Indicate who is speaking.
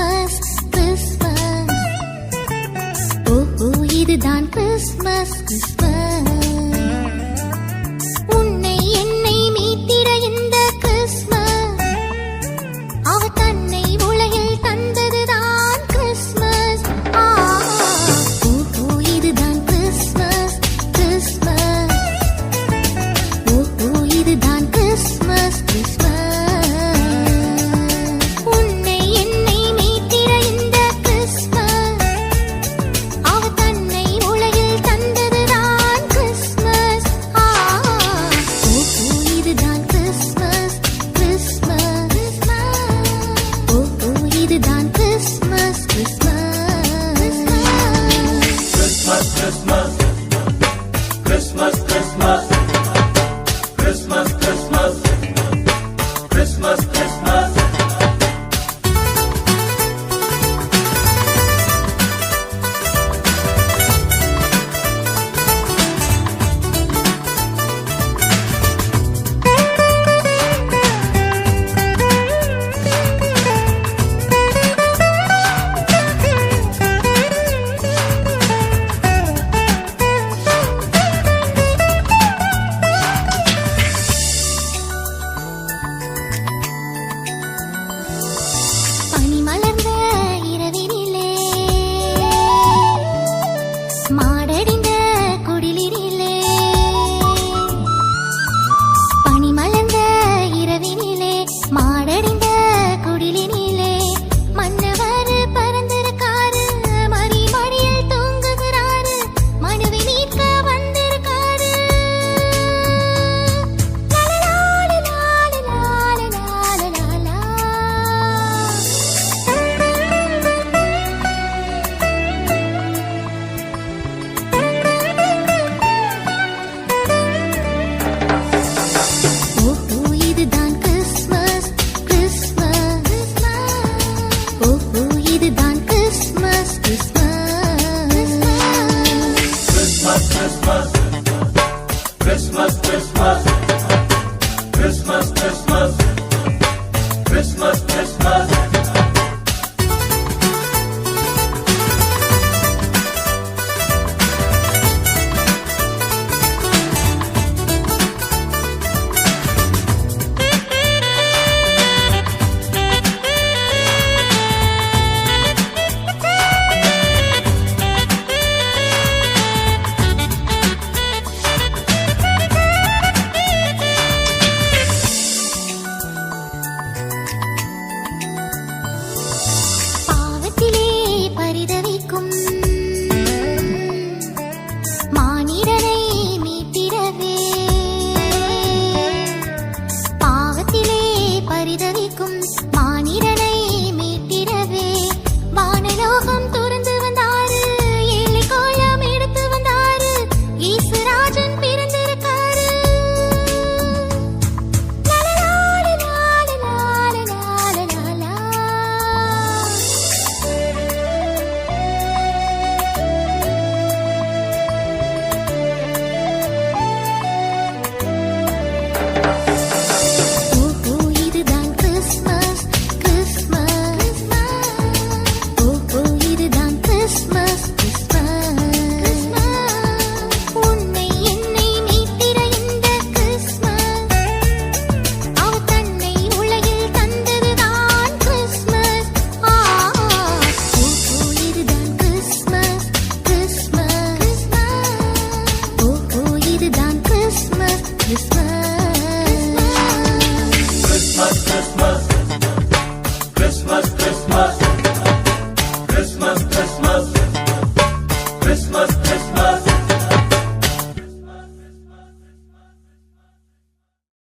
Speaker 1: Christmas Christmas Christmas Christmas உன்னை என்னை மீட்டிட இந்த கிறிஸ்மஸ் அவ தன்னை உலகில் தந்ததுதான் கிறிஸ்மஸ் ஓஹோ இதுதான் கிறிஸ்மஸ் கிறிஸ்மஸ் ஓஹோ இதுதான் Christmas Christmas dance Christmas, Christmas. Christmas. Christmas.